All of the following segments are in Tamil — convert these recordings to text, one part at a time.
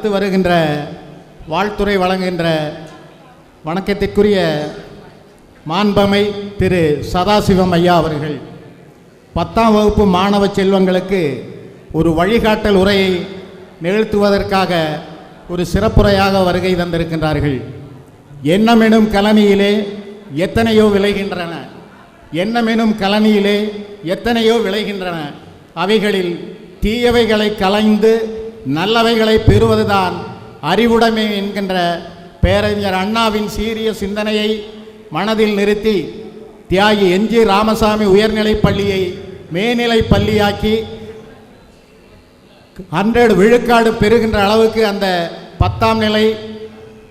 அடுத்து வருகின்ற வாழ்த்துறை வழங்குகின்ற வணக்கத்திற்குரிய மாண்பமை திரு சதாசிவம் ஐயா அவர்கள். பத்தாம் வகுப்பு மாணவ செல்வங்களுக்கு ஒரு வழிகாட்டல் உரையை நிகழ்த்துவதற்காக ஒரு சிறப்புரையாக வருகை தந்திருக்கின்றார்கள். எண்ணமெனும் கலனியிலே எத்தனையோ விளைகின்றன. எண்ணமெனும் கலனியிலே எத்தனையோ விளைகின்றன. அவைகளில் தீயவைகளை கலைந்து நல்லவைகளை பெறுவதுதான் அறிவுடைமை என்கின்ற பேரறிஞர் அண்ணாவின் சீரிய சிந்தனையை மனதில் நிறுத்தி தியாகி எஞ்சி ராமசாமி உயர்நிலைப் பள்ளியை மேநிலை பள்ளியாக்கி ஹண்ட்ரட் விழுக்காடு பெறுகின்ற அளவுக்கு அந்த பத்தாம் நிலை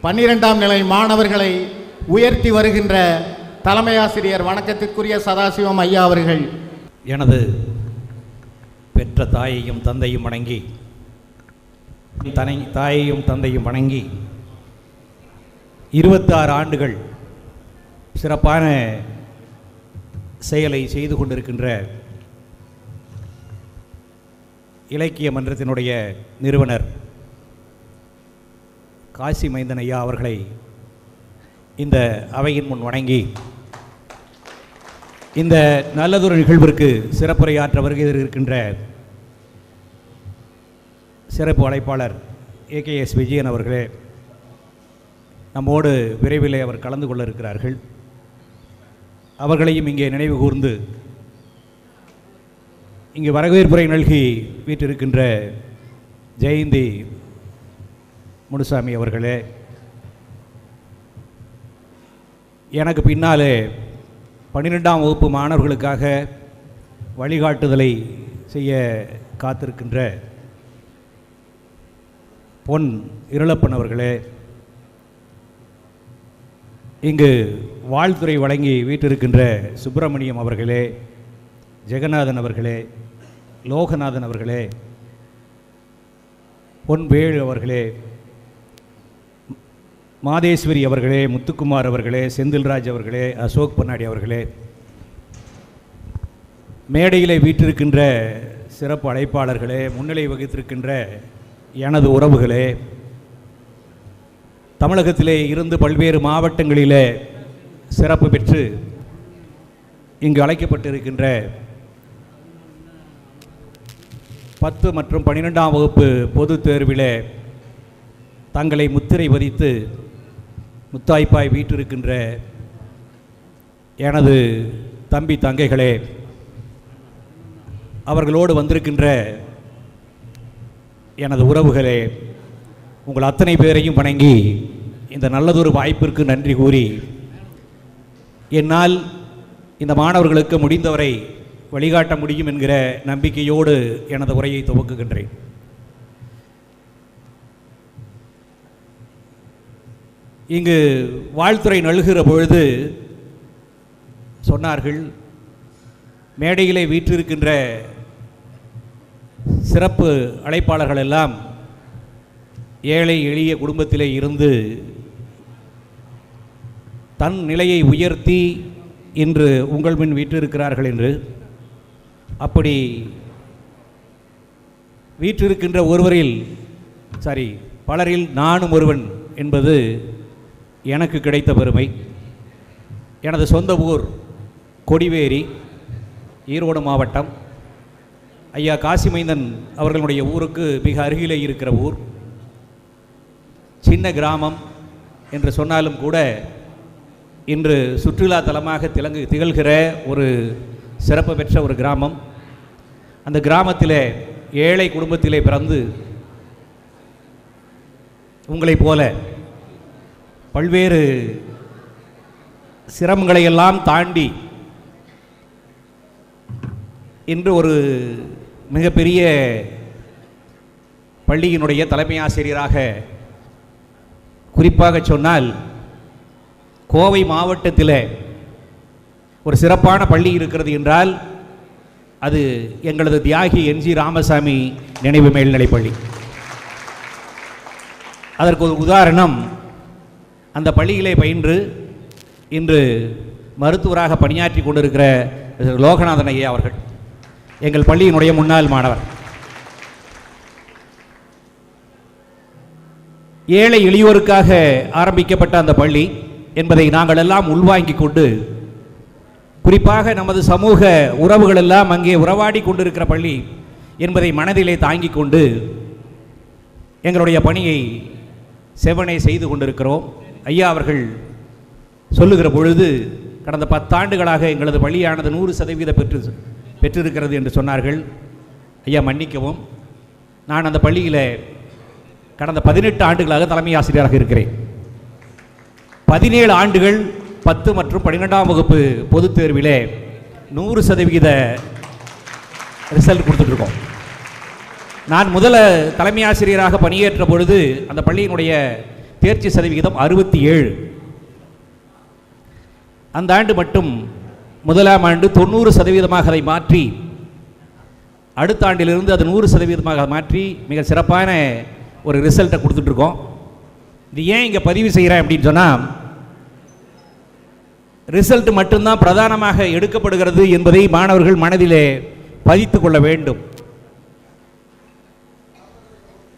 பன்னிரெண்டாம் நிலை மாணவர்களை உயர்த்தி வருகின்ற தலைமை ஆசிரியர் வணக்கத்திற்குரிய சதாசிவம் ஐயா அவர்கள். எனது பெற்ற தாயையும் தந்தையும் வணங்கி தனை தாயையும் தந்தையும் வணங்கி இருபத்தாறு ஆண்டுகள் சிறப்பான செயலை செய்து கொண்டிருக்கின்ற இலக்கிய மன்றத்தினுடைய நிறுவனர் காசி மைந்தன் ஐயா அவர்களை இந்த அவையின் முன் வணங்கி இந்த நல்லதொரு நிகழ்விற்கு சிறப்புரையாற்ற வருகை இருக்கின்ற சிறப்பு அழைப்பாளர் ஏகேஎஸ் விஜயன் அவர்களே நம்மோடு விரைவிலே அவர் கலந்து கொள்ள இருக்கிறார்கள் அவர்களையும் இங்கே நினைவு கூர்ந்து இங்கே வரவேற்புரை நல்கி வீட்டிருக்கின்ற ஜெயந்தி முனுசாமி அவர்களே எனக்கு பின்னாலே பன்னிரெண்டாம் வகுப்பு மாணவர்களுக்காக வழிகாட்டுதலை செய்ய காத்திருக்கின்ற பொன் இருளப்பன் அவர்களே இங்கு வாழ்த்துறை வழங்கி வீட்டிருக்கின்ற சுப்பிரமணியம் அவர்களே ஜெகநாதன் அவர்களே லோகநாதன் அவர்களே பொன்வேலு அவர்களே மாதேஸ்வரி அவர்களே முத்துக்குமார் அவர்களே செந்தில்ராஜ் அவர்களே அசோக் பொன்னாடி அவர்களே மேடையிலே வீற்றிருக்கின்ற சிறப்பு அழைப்பாளர்களே முன்னிலை வகித்திருக்கின்ற எனது உறவுகளே தமிழகத்திலே இருந்து பல்வேறு மாவட்டங்களிலே சிறப்பு பெற்று இங்கு அழைக்கப்பட்டிருக்கின்ற பத்து மற்றும் பன்னிரெண்டாம் வகுப்பு பொதுத் தேர்விலே தங்களை முத்திரை பதித்து முத்தாய்ப்பாய் வீற்றிருக்கின்ற எனது தம்பி தங்கைகளே அவர்களோடு வந்திருக்கின்ற எனது உறவுகளே உங்கள் அத்தனை பேரையும் வணங்கி இந்த நல்லதொரு வாய்ப்பிற்கு நன்றி கூறி என்னால் இந்த மாணவர்களுக்கு முடிந்தவரை வழிகாட்ட முடியும் என்கிற நம்பிக்கையோடு எனது உரையை துவக்குகின்றேன். இங்கு வாழ்த்துறை நல்கிற பொழுது சொன்னார்கள் மேடையிலே வீற்றிருக்கின்ற சிறப்பு அழைப்பாளர்கள் எல்லாம் ஏழை எளிய குடும்பத்திலே இருந்து தன் நிலையை உயர்த்தி இன்று உங்கள் முன் வீற்றிருக்கிறார்கள் என்று. அப்படி வீற்றிருக்கின்ற ஒருவரில் சாரி பலரில் நானும் ஒருவன் என்பது எனக்கு கிடைத்த பெருமை. எனது சொந்த ஊர் கொடிவேரி ஈரோடு மாவட்டம். ஐயா காசிமைந்தன் அவர்களுடைய ஊருக்கு மிக அருகிலே இருக்கிற ஊர். சின்ன கிராமம் என்று சொன்னாலும் கூட இன்று சுற்றுலா தலமாக திலங்கு திகழ்கிற ஒரு சிறப்பு பெற்ற ஒரு கிராமம். அந்த கிராமத்தில் ஏழை குடும்பத்திலே பிறந்து உங்களைப் போல பல்வேறு சிரமங்களையெல்லாம் தாண்டி இன்று ஒரு மிகப்பெரிய பள்ளியினுடைய தலைமை ஆசிரியராக குறிப்பாக சொன்னால் கோவை மாவட்டத்தில் ஒரு சிறப்பான பள்ளி இருக்கிறது என்றால் அது எங்களது தியாகி என் ஜி ராமசாமி நினைவு மேல்நிலைப்பள்ளி அதற்கு ஒரு உதாரணம். அந்த பள்ளியிலே பயின்று இன்று மருத்துவராக பணியாற்றி கொண்டிருக்கிற லோகநாதன் ஐயா அவர்கள். எங்கள் பள்ளியினுடைய முன்னாள் மாணவர். ஏழை எளியோருக்காக ஆரம்பிக்கப்பட்ட அந்த பள்ளி என்பதை நாங்கள் எல்லாம் உள்வாங்கிக் கொண்டு குறிப்பாக நமது சமூக உறவுகள் எல்லாம் அங்கே உறவாடி கொண்டிருக்கிற பள்ளி என்பதை மனதிலே தாங்கிக் கொண்டு எங்களுடைய பணியை செவனை செய்து கொண்டிருக்கிறோம். ஐயா அவர்கள் சொல்லுகிற பொழுது கடந்த பத்தாண்டுகளாக எங்களது பள்ளியானது நூறு சதவீத பெற்று பெற்றிருக்கிறது என்று சொன்னார்கள். ஐயா மன்னிக்கவும். நான் அந்த பள்ளியில் கடந்த பதினெட்டு ஆண்டுகளாக தலைமை ஆசிரியராக இருக்கிறேன். பதினேழு ஆண்டுகள் பத்து மற்றும் பன்னிரெண்டாம் வகுப்பு பொதுத் தேர்விலே நூறு சதவிகித ரிசல்ட் கொடுத்துட்ருக்கோம். நான் முதல தலைமை ஆசிரியராக பணியேற்ற பொழுது அந்த பள்ளியினுடைய தேர்ச்சி சதவிகிதம் அறுபத்தி ஏழு. அந்த ஆண்டு மட்டும் முதலாம் ஆண்டு தொண்ணூறு சதவீதமாக அதை மாற்றி அடுத்த ஆண்டிலிருந்து அது நூறு சதவீதமாக மாற்றி மிக சிறப்பான ஒரு ரிசல்ட்டை கொடுத்துட்ருக்கோம் இது ஏன் இங்கே பதிவு செய்கிறேன் அப்படின்னு சொன்னால் ரிசல்ட் மட்டும்தான் பிரதானமாக எடுக்கப்படுகிறது என்பதை மாணவர்கள் மனதிலே பதித்து கொள்ள வேண்டும்.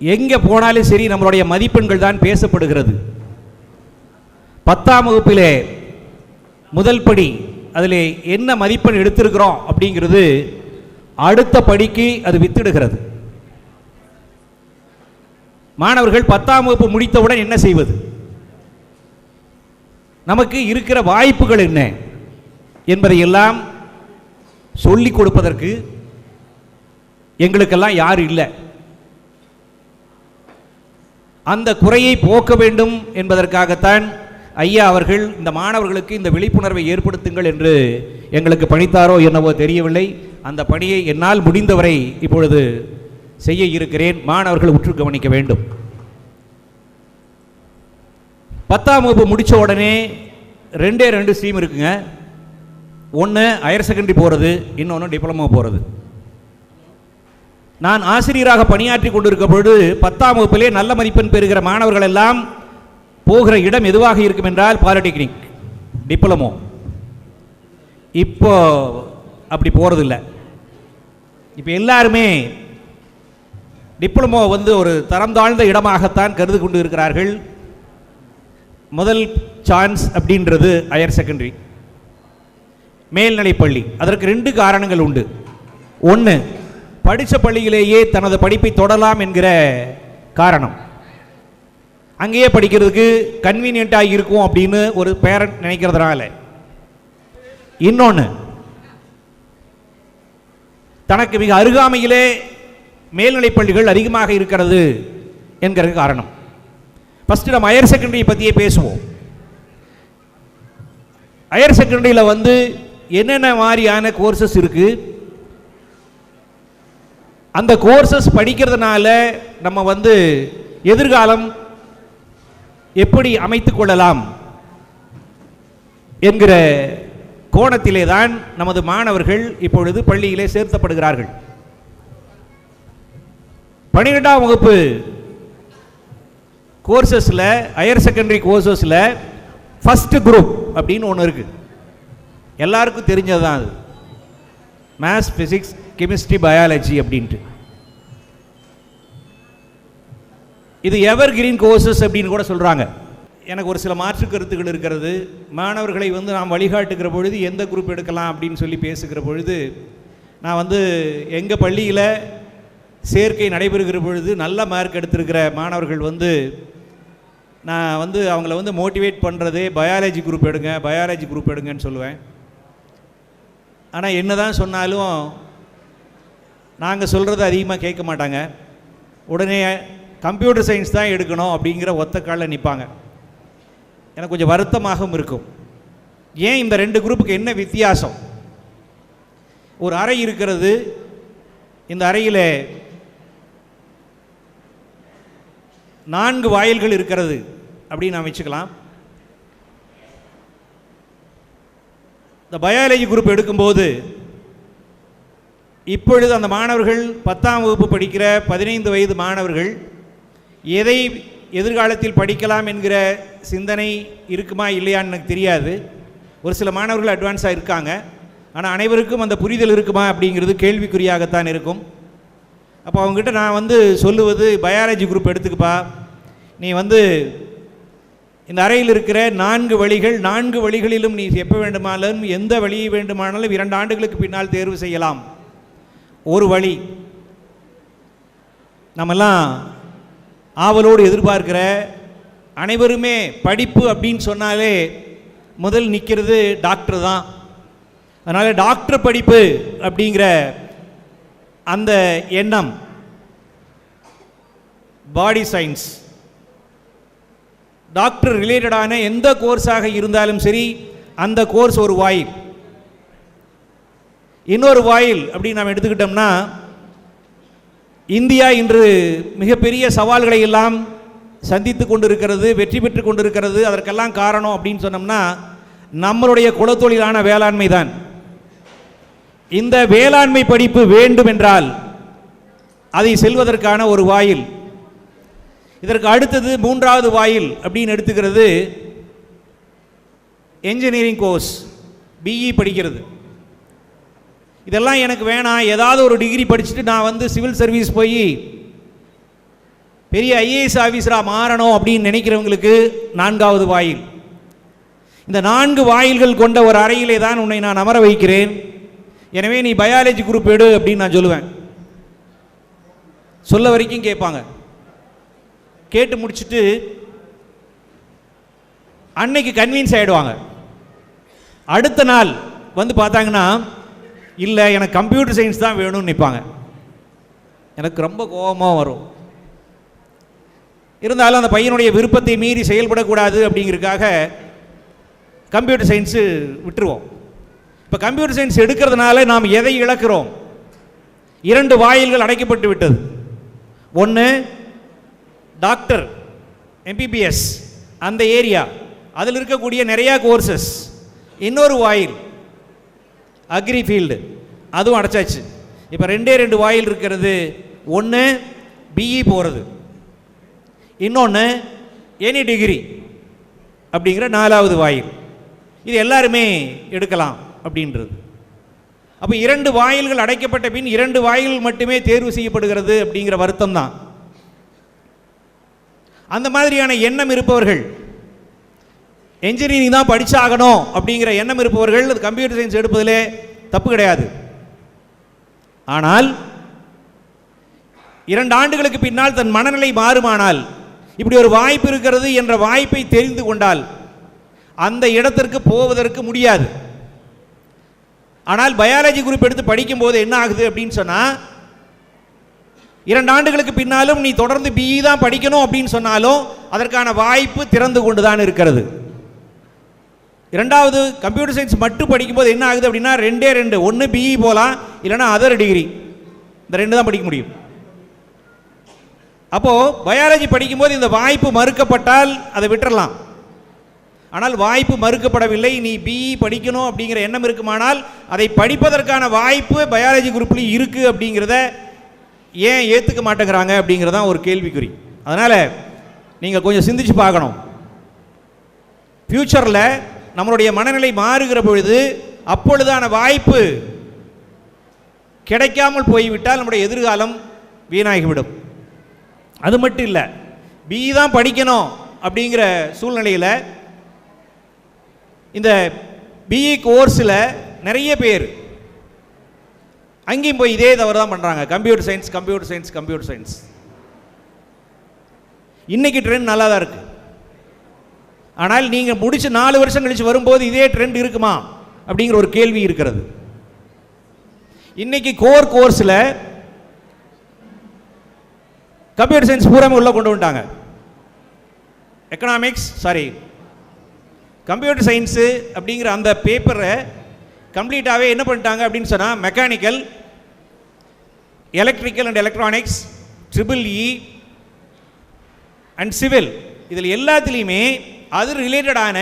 எங்கே போனாலும் சரி நம்மளுடைய மதிப்பெண்கள் தான் பேசப்படுகிறது. பத்தாம் வகுப்பிலே முதல் படி அதில் என்ன மதிப்பெண் எடுத்திருக்கிறோம் அப்படிங்கிறது அடுத்த படிக்கு அது வித்திடுகிறது. மாணவர்கள் பத்தாம் வகுப்பு முடித்தவுடன் என்ன செய்வது? நமக்கு இருக்கிற வாய்ப்புகள் என்ன என்பதையெல்லாம் சொல்லிக் கொடுப்பதற்கு எங்களுக்கெல்லாம் யாரும் இல்லை. அந்த குறையை போக்க வேண்டும் என்பதற்காகத்தான் ஐயா அவர்கள் இந்த மாணவர்களுக்கு இந்த விழிப்புணர்வை ஏற்படுத்துங்கள் என்று எங்களுக்கு பணித்தாரோ என்னவோ தெரியவில்லை. அந்த பணியை என்னால் முடிந்தவரை இப்பொழுது செய்ய இருக்கிறேன். மாணவர்கள் உற்று கவனிக்க வேண்டும். பத்தாம் வகுப்பு முடித்த உடனே ரெண்டே ரெண்டு ஸ்ட்ரீம் இருக்குங்க. ஒன்று ஹையர் செகண்டரி போகிறது இன்னொன்று டிப்ளமோ போகிறது நான் ஆசிரியராக பணியாற்றி கொண்டிருக்க பொழுது பத்தாம் வகுப்பிலே நல்ல மதிப்பெண் பெறுகிற மாணவர்கள் எல்லாம் போகிற இடம் எதுவாக இருக்கும் என்றால் பாலிடெக்னிக் டிப்ளமோ. இப்போ அப்படி போகிறதில்ல இப்போ எல்லாருமே டிப்ளமோ வந்து ஒரு தரம் தாழ்ந்த இடமாகத்தான் கருது கொண்டு இருக்கிறார்கள் முதல் சான்ஸ் அப்படின்றது ஹையர் செகண்டரி மேல்நிலைப்பள்ளி அதற்கு ரெண்டு காரணங்கள் உண்டு. ஒன்று படித்த பள்ளியிலேயே தனது படிப்பை தொடலாம் என்கிற காரணம். அங்கேயே படிக்கிறதுக்கு கன்வீனியண்ட்டாக இருக்கும் அப்படின்னு ஒரு பேரண்ட் நினைக்கிறதுனால. இன்னொன்று தனக்கு மிக அருகாமையிலே மேல்நிலைப் பள்ளிகள் அதிகமாக இருக்கிறது என்கிற காரணம். ஃபஸ்ட்டு நம்ம ஹையர் செகண்டரி பற்றியே பேசுவோம். ஹையர் செகண்டரியில் வந்து என்னென்ன மாதிரியான கோர்சஸ் இருக்குது அந்த கோர்சஸ் படிக்கிறதுனால நம்ம வந்து எதிர்காலம் எப்படி அமைத்துக் கொள்ளலாம் என்கிற கோணத்திலே தான் நமது மாணவர்கள் இப்பொழுது பள்ளியிலே சேர்த்தப்படுகிறார்கள். பன்னிரெண்டாம் வகுப்பு கோர்சஸில் ஹையர் செகண்டரி கோர்சஸில் ஃபஸ்ட்டு குரூப் அப்படின்னு ஒன்று இருக்குது எல்லாருக்கும் தெரிஞ்சது தான் அது. மேத்ஸ் ஃபிசிக்ஸ் கெமிஸ்ட்ரி பயாலஜி அப்படின்ட்டு. இது எவர் கிரீன் கோர்சஸ் அப்படின்னு கூட சொல்கிறாங்க எனக்கு ஒரு சில மாற்று கருத்துக்கள் இருக்கிறது. மாணவர்களை வந்து நாம் வழிகாட்டுகிற பொழுது எந்த குரூப் எடுக்கலாம் அப்படின்னு சொல்லி பேசுகிற பொழுது நான் வந்து எங்கள் பள்ளியில் சேர்க்கை நடைபெறுகிற பொழுது நல்ல மார்க் எடுத்திருக்கிற மாணவர்கள் வந்து நான் வந்து அவங்கள வந்து மோட்டிவேட் பண்ணுறதே பயாலஜி குரூப் எடுங்க பயாலஜி குரூப் எடுங்கன்னு சொல்லுவேன். ஆனால் என்ன தான் சொன்னாலும் நாங்கள் சொல்கிறத அதிகமாக கேட்க மாட்டாங்க. உடனே கம்ப்யூட்டர் சயின்ஸ் தான் எடுக்கணும் அப்படிங்கிற ஒத்த காலில் நிற்பாங்க எனக்கு கொஞ்சம் வருத்தமாகவும் இருக்கும். ஏன் இந்த ரெண்டு குரூப்புக்கு என்ன வித்தியாசம்? ஒரு அறை இருக்கிறது இந்த அறையில் நான்கு வாயில்கள் இருக்கிறது அப்படின்னு நான் வச்சுக்கலாம். இந்த பயாலஜி குரூப் எடுக்கும்போது இப்பொழுது அந்த மாணவர்கள் பத்தாம் வகுப்பு படிக்கிற பதினைந்து வயது மாணவர்கள் எதை எதிர்காலத்தில் படிக்கலாம் என்கிற சிந்தனை இருக்குமா இல்லையான்னு எனக்கு தெரியாது. ஒரு சில மாணவர்கள் அட்வான்ஸாக இருக்காங்க. ஆனால் அனைவருக்கும் அந்த புரிதல் இருக்குமா அப்படிங்கிறது கேள்விக்குறியாகத்தான் இருக்கும். அப்போ அவங்ககிட்ட நான் வந்து சொல்லுவது பயாலஜி குரூப் எடுத்துக்கப்பா. நீ வந்து இந்த அறையில் இருக்கிற நான்கு வழிகள் நான்கு வழிகளிலும் நீ எப்போ வேண்டுமானாலும் எந்த வழியை வேண்டுமானாலும் இரண்டு ஆண்டுகளுக்கு பின்னால் தேர்வு செய்யலாம். ஒரு வழி. நம்மெல்லாம் ஆவலோடு எதிர்பார்க்கிற அனைவருமே படிப்பு அப்படின்னு சொன்னாலே முதல் நிற்கிறது டாக்டர் தான். அதனால் டாக்டர் படிப்பு அப்படிங்கிற அந்த எண்ணம் பாடி சயின்ஸ். டாக்டர் ரிலேட்டடான எந்த கோர்ஸாக இருந்தாலும் சரி அந்த கோர்ஸ் ஒரு வாயில். இன்னொரு வாயில் அப்படின்னு நாம் எடுத்துக்கிட்டோம்னா இந்தியா இன்று மிகப்பெரிய சவால்களை எல்லாம் சந்தித்து கொண்டிருக்கிறது வெற்றி பெற்று கொண்டிருக்கிறது. அதற்கெல்லாம் காரணம் அப்படின்னு சொன்னோம்னா நம்மளுடைய குலத்தொழிலான வேளாண்மை தான். இந்த வேளாண்மை படிப்பு வேண்டும் என்றால் அதை செல்வதற்கான ஒரு வாயில். இதற்கு அடுத்தது மூன்றாவது வாயில் அப்படின்னு எடுத்துக்கிறது என்ஜினியரிங் கோர்ஸ் பிஇ படிக்கிறது. இதெல்லாம் எனக்கு வேணாம். ஏதாவது ஒரு டிகிரி படிச்சுட்டு நான் வந்து சிவில் சர்வீஸ் போய் பெரிய ஐஏஎஸ் ஆஃபீஸராக மாறணும் அப்படின்னு நினைக்கிறவங்களுக்கு நான்காவது வாயில். இந்த நான்கு வாயில்கள் கொண்ட ஒரு அறையிலே தான் உன்னை நான் அமர வைக்கிறேன். எனவே நீ பயாலஜி குரூப் எடு அப்படின்னு நான் சொல்லுவேன். சொல்ல வரைக்கும் கேட்பாங்க. கேட்டு முடிச்சுட்டு அன்னைக்கு கன்வின்ஸ் ஆகிடுவாங்க அடுத்த நாள் வந்து பார்த்தாங்கன்னா இல்லை எனக்கு கம்ப்யூட்டர் சயின்ஸ் தான் வேணும்னு நிற்பாங்க எனக்கு ரொம்ப கோபமாக வரும். இருந்தாலும் அந்த பையனுடைய விருப்பத்தை மீறி செயல்படக்கூடாது அப்படிங்கிறதுக்காக கம்ப்யூட்டர் சயின்ஸு விட்டுருவோம். இப்போ கம்ப்யூட்டர் சயின்ஸ் எடுக்கிறதுனால நாம் எதை இழக்கிறோம்? இரண்டு வாயில்கள் அடைக்கப்பட்டு விட்டது. ஒன்று டாக்டர் எம்பிபிஎஸ் அந்த ஏரியா அதில் இருக்கக்கூடிய நிறையா கோர்சஸ் இன்னொரு வாயில் அக்ரி ஃபீல்டு அதுவும் அடைச்சாச்சு. இப்போ ரெண்டே ரெண்டு வாயில் இருக்கிறது. ஒன்று பிஇ போகிறது இன்னொன்று எனி டிகிரி அப்படிங்கிற நாலாவது வாயில். இது எல்லாருமே எடுக்கலாம் அப்படின்றது. அப்போ இரண்டு வாயில்கள் அடைக்கப்பட்ட பின் இரண்டு வாயில் மட்டுமே தேர்வு செய்யப்படுகிறது அப்படிங்கிற வருத்தம் தான் அந்த மாதிரியான எண்ணம் இருப்பவர்கள் என்ஜினியரிங் தான் படித்தாகணும் அப்படிங்கிற எண்ணம் இருப்பவர்கள் அது கம்ப்யூட்டர் சயின்ஸ் எடுப்பதிலே தப்பு கிடையாது. ஆனால் இரண்டு ஆண்டுகளுக்கு பின்னால் தன் மனநிலை மாறுமானால் இப்படி ஒரு வாய்ப்பு இருக்கிறது என்ற வாய்ப்பை தெரிந்து கொண்டால் அந்த இடத்திற்கு போவதற்கு முடியாது. ஆனால் பயாலஜி குரூப் எடுத்து படிக்கும்போது என்ன ஆகுது அப்படின்னு சொன்னால் இரண்டு ஆண்டுகளுக்கு பின்னாலும் நீ தொடர்ந்து பிஇ தான் படிக்கணும் அப்படின்னு சொன்னாலும் அதற்கான வாய்ப்பு திறந்து கொண்டு தான் இருக்கிறது. இரண்டாவது கம்ப்யூட்டர் சயின்ஸ் மட்டும் படிக்கும்போது என்ன ஆகுது அப்படின்னா ரெண்டே ரெண்டு. ஒன்று பிஇ போகலாம் இல்லைன்னா அதர் டிகிரி இந்த ரெண்டு தான் படிக்க முடியும். அப்போது பயாலஜி படிக்கும்போது இந்த வாய்ப்பு மறுக்கப்பட்டால் அதை விட்டுறலாம். ஆனால் வாய்ப்பு மறுக்கப்படவில்லை. நீ பிஇ படிக்கணும் அப்படிங்கிற எண்ணம் இருக்குமானால் அதை படிப்பதற்கான வாய்ப்பு பயாலஜி குரூப்லேயும் இருக்குது அப்படிங்கிறத ஏன் ஏற்றுக்க மாட்டேங்கிறாங்க அப்படிங்கிறதான் ஒரு கேள்விக்குறி. அதனால் நீங்கள் கொஞ்சம் சிந்திச்சு பார்க்கணும். ஃப்யூச்சரில் நம்மளுடைய மனநிலை மாறுகிற பொழுது அப்பொழுதான வாய்ப்பு கிடைக்காமல் போய்விட்டால் நம்முடைய எதிர்காலம் வீணாகிவிடும். அது மட்டும் இல்லை பி தான் படிக்கணும் அப்படிங்கிற சூழ்நிலையில் இந்த பிஇ கோர்ஸில் நிறைய பேர் அங்கேயும் போய் இதே தவறு தான் பண்ணுறாங்க computer science computer science computer science இன்றைக்கி ட்ரெண்ட் நல்லா தான் இருக்குது ஆனால் நீங்கள் முடிச்சு நாலு வருஷம் கழிச்சு வரும்போது இதே ட்ரெண்ட் இருக்குமா? அப்படிங்கிற ஒரு கேள்வி இருக்கிறது. இன்னைக்கு கோர் கோர்ஸில் கம்ப்யூட்டர் சயின்ஸ் பூராமே உள்ள கொண்டு வந்துட்டாங்க. எக்கனாமிக்ஸ் சாரி கம்ப்யூட்டர் சயின்ஸு அப்படிங்கிற அந்த பேப்பரை கம்ப்ளீட்டாகவே என்ன பண்ணிட்டாங்க அப்படின்னு சொன்னால் mechanical electrical and electronics triple E and civil இதில் எல்லாத்துலேயுமே அது ரிலேட்டடான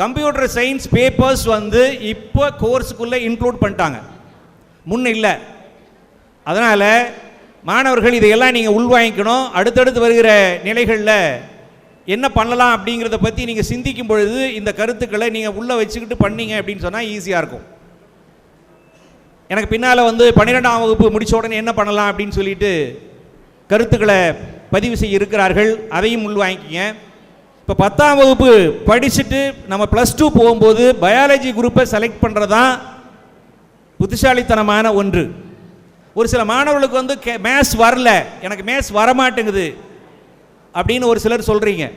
கம்ப்யூட்டர் சயின்ஸ் பேப்பர்ஸ் வந்து இப்போ கோர்ஸுக்குள்ளே இன்க்ளூட் பண்ணிட்டாங்க. முன்ன இல்லை. அதனால் மாணவர்கள் இதையெல்லாம் நீங்கள் உள்வாங்கிக்கணும். அடுத்தடுத்து வருகிற நிலைகளில் என்ன பண்ணலாம் அப்படிங்கிறத பற்றி நீங்கள் சிந்திக்கும் பொழுது இந்த கருத்துக்களை நீங்கள் உள்ளே வச்சுக்கிட்டு பண்ணீங்க அப்படின்னு சொன்னால் ஈஸியாக இருக்கும். எனக்கு பின்னால் வந்து பன்னிரெண்டாம் வகுப்பு முடித்த உடனே என்ன பண்ணலாம் அப்படின்னு சொல்லிட்டு கருத்துக்களை பதிவு செய்ய இருக்கிறார்கள். அதையும் உள்வாங்கிக்கிங்க. இப்போ பத்தாம் வகுப்பு படிச்சுட்டு நம்ம ப்ளஸ் டூ போகும்போது பயாலஜி குரூப்பை செலக்ட் பண்ணுறது தான் புத்திசாலித்தனமான ஒன்று. ஒரு சில மாணவர்களுக்கு வந்து மேத்ஸ் வரல எனக்கு மேத்ஸ் வரமாட்டேங்குது அப்படின்னு ஒரு சிலர் சொல்கிறீங்க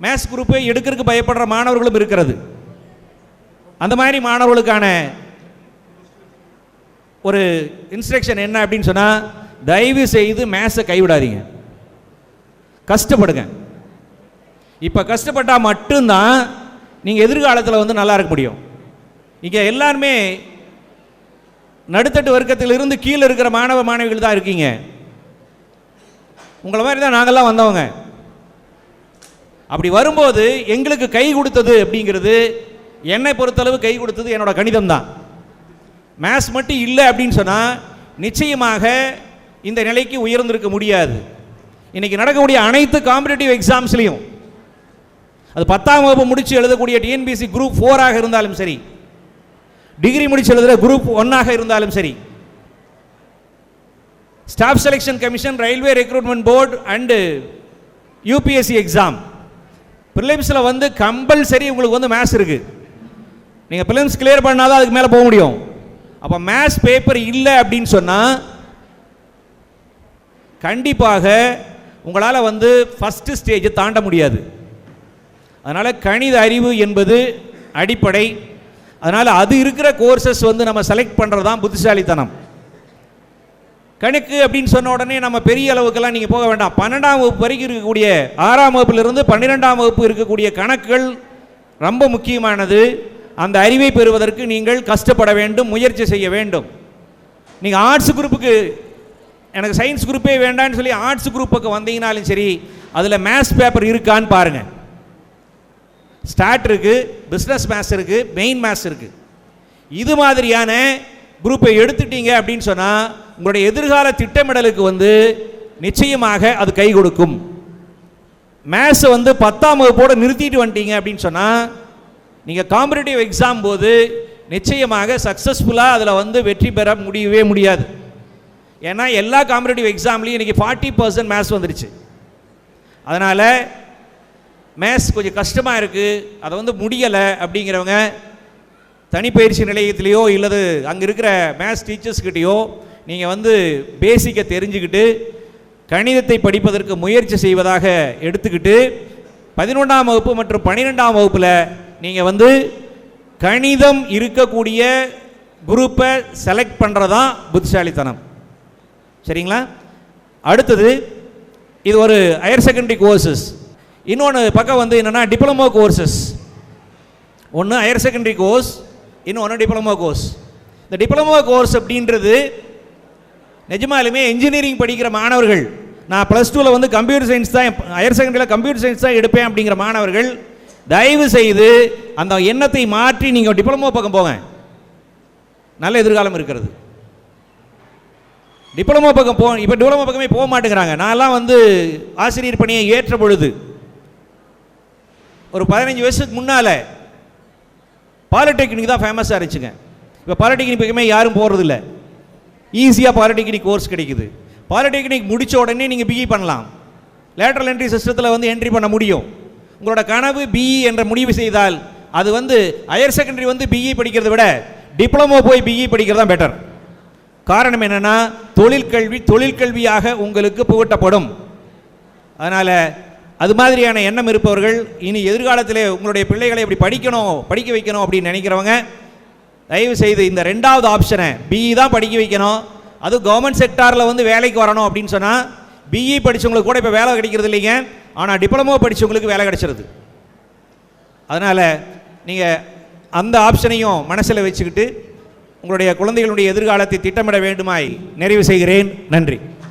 மேத்ஸ் குரூப்பை எடுக்கிறதுக்கு பயப்படுற மாணவர்களும் இருக்கிறது. அந்த மாதிரி மாணவர்களுக்கான ஒரு இன்ஸ்ட்ரக்ஷன் என்ன அப்படின்னு சொன்னால் தயவு செய்து மேத்ஸை கைவிடாதீங்க. கஷ்டப்படுங்க. இப்போ கஷ்டப்பட்டால் மட்டும்தான் நீங்கள் எதிர்காலத்தில் வந்து நல்லா இருக்க முடியும். இங்கே எல்லாருமே நடுத்தட்டு வர்க்கத்திலிருந்து கீழே இருக்கிற மாணவ மாணவிகள் தான் இருக்கீங்க. உங்களை மாதிரி தான் நாங்கள்லாம் வந்தவங்க. அப்படி வரும்போது எங்களுக்கு கை கொடுத்தது அப்படிங்கிறது என்னை பொறுத்தளவு கை கொடுத்தது என்னோட கணிதம் தான். மேத்ஸ் மட்டும் இல்லை அப்படின்னு சொன்னால் நிச்சயமாக இந்த நிலைக்கு உயர்ந்திருக்க முடியாது. இன்றைக்கி நடக்கக்கூடிய அனைத்து காம்படிட்டிவ் எக்ஸாம்ஸ்லேயும் அது பத்தாம் வகுப்பு முடிச்சு எழுதக்கூடிய டிஎன்பிசி குரூப் ஃபோராக இருந்தாலும் சரி. டிகிரி முடிச்சு எழுதுகிற குரூப் ஒன்னாக இருந்தாலும் சரி. Staff selection commission railway recruitment board and UPSC exam ப்ரிலிம்ஸில் வந்து கம்பல்சரி உங்களுக்கு வந்து மேத்ஸ் இருக்குது நீங்கள் ப்ரிலிம்ஸ் கிளியர் பண்ணாதான் அதுக்கு மேலே போக முடியும். அப்போ மேத்ஸ் பேப்பர் இல்லை அப்படின்னு சொன்னால் கண்டிப்பாக உங்களால் வந்து ஃபஸ்ட்டு ஸ்டேஜை தாண்ட முடியாது. அதனால் கணித அறிவு என்பது அடிப்படை. அதனால் அது இருக்கிற கோர்சஸ் வந்து நம்ம செலக்ட் பண்ணுறது தான் புத்திசாலித்தனம். கணக்கு அப்படின்னு சொன்ன உடனே நம்ம பெரிய அளவுக்கெல்லாம் நீங்கள் போக வேண்டாம். பன்னெண்டாம் வகுப்பு வரைக்கும் இருக்கக்கூடிய ஆறாம் வகுப்பிலிருந்து பன்னிரெண்டாம் வகுப்பு இருக்கக்கூடிய கணக்குகள் ரொம்ப முக்கியமானது. அந்த அறிவை பெறுவதற்கு நீங்கள் கஷ்டப்பட வேண்டும் முயற்சி செய்ய வேண்டும். நீங்கள் ஆர்ட்ஸ் குரூப்புக்கு எனக்கு சயின்ஸ் குரூப்பே வேண்டாம்னு சொல்லி ஆர்ட்ஸ் குரூப்புக்கு வந்தீங்கனாலும் சரி அதில் மேத்ஸ் பேப்பர் இருக்கான்னு பாருங்கள் ஸ்டார்ட் இருக்குது பிஸ்னஸ் மேத்ஸ் இருக்குது மெயின் மேத்ஸ் இருக்குது இது மாதிரியான குரூப்பை எடுத்துட்டீங்க அப்படின்னு சொன்னால் உங்களுடைய எதிர்கால திட்டமிடலுக்கு வந்து நிச்சயமாக அது கை கொடுக்கும். மேத்ஸை வந்து பத்தாம் வகுப்போடு நிறுத்திட்டு வந்துட்டீங்க அப்படின்னு சொன்னால் நீங்கள் காம்படிட்டிவ் எக்ஸாம் போது நிச்சயமாக சக்ஸஸ்ஃபுல்லாக அதில் வந்து வெற்றி பெற முடியவே முடியாது. ஏன்னா எல்லா காம்படிட்டிவ் எக்ஸாம்லேயும் இன்றைக்கி ஃபார்ட்டி பர்சன்ட் மேத்ஸ் வந்துருச்சு. அதனால் மேத்ஸ் கொஞ்சம் கஷ்டமாக இருக்குது அதை வந்து முடியலை அப்படிங்கிறவங்க தனிப்பயிற்சி நிலையத்திலேயோ இல்லது அங்கே இருக்கிற மேத்ஸ் டீச்சர்ஸ்கிட்டேயோ நீங்கள் வந்து பேசிக்கை தெரிஞ்சுக்கிட்டு கணிதத்தை படிப்பதற்கு முயற்சி செய்வதாக எடுத்துக்கிட்டு பதினொன்றாம் வகுப்பு மற்றும் பன்னிரெண்டாம் வகுப்பில் நீங்கள் வந்து கணிதம் இருக்கக்கூடிய குரூப்பை செலக்ட் பண்ணுறதான் புத்திசாலித்தனம். சரிங்களா? அடுத்தது இது ஒரு ஹையர் செகண்டரி கோர்சஸ் இன்னொன்று பக்கம் வந்து என்னென்னா டிப்ளமோ கோர்சஸ் ஒன்று ஹையர் செகண்டரி கோர்ஸ் இன்னொன்று டிப்ளமோ கோர்ஸ் இந்த டிப்ளமோ கோர்ஸ் அப்படின்றது நிஜமாலுமே இன்ஜினியரிங் படிக்கிற மாணவர்கள். நான் ப்ளஸ் டூவில் வந்து கம்ப்யூட்டர் சயின்ஸ் தான் ஹையர் செகண்டரியில் கம்ப்யூட்டர் சயின்ஸ் தான் எடுப்பேன் அப்படிங்கிற மாணவர்கள் தயவு செய்து அந்த எண்ணத்தை மாற்றி நீங்கள் டிப்ளமோ பக்கம் போங்க. நல்ல எதிர்காலம் இருக்கிறது. டிப்ளமோ பக்கம் போ இப்போ டிப்ளமோ பக்கமே போக மாட்டேங்கிறாங்க. நான்லாம் வந்து ஆசிரியர் பணியை ஏற்ற பொழுது ஒரு பதினஞ்சு வருஷத்துக்கு முன்னால் பாலிடெக்னிக் தான் ஃபேமஸாக இருந்துச்சுங்க. இப்போ பாலிடெக்னிக் பக்கமே யாரும் போகிறதில்ல ஈஸியாக பாலிடெக்னிக் கோர்ஸ் கிடைக்குது. பாலிடெக்னிக் முடித்த உடனே நீங்கள் பிஇ பண்ணலாம். லேட்டரல் என்ட்ரி சிஸ்டத்தில் வந்து என்ட்ரி பண்ண முடியும். உங்களோட கனவு பிஇ என்ற முடிவு செய்தால் அது வந்து ஹையர் செகண்டரி வந்து பிஇ படிக்கிறத விட டிப்ளமோ போய் பிஇ படிக்கிறது தான் பெட்டர் காரணம் என்னென்னா தொழிற்கல்வி தொழிற்கல்வியாக உங்களுக்கு புகட்டப்படும். அதனால் அது மாதிரியான எண்ணம் இருப்பவர்கள் இனி எதிர்காலத்தில் உங்களுடைய பிள்ளைகளை இப்படி படிக்கணும் படிக்க வைக்கணும் அப்படின்னு நினைக்கிறவங்க தயவு செய்து இந்த ரெண்டாவது ஆப்ஷனை பிஇ தான் படிக்க வைக்கணும். அது கவர்மெண்ட் செக்டாரில் வந்து வேலைக்கு வரணும் அப்படின்னு சொன்னால் பிஇ படித்தவங்களுக்கு கூட இப்போ வேலை கிடைக்கிறது இல்லைங்க. ஆனால் டிப்ளமோ படித்தவங்களுக்கு வேலை கிடைச்சிருது. அதனால் நீங்கள் அந்த ஆப்ஷனையும் மனசில் வச்சுக்கிட்டு உங்களுடைய குழந்தைகளுடைய எதிர்காலத்தை திட்டமிட வேண்டுமாய் நிறைவு செய்கிறேன். நன்றி.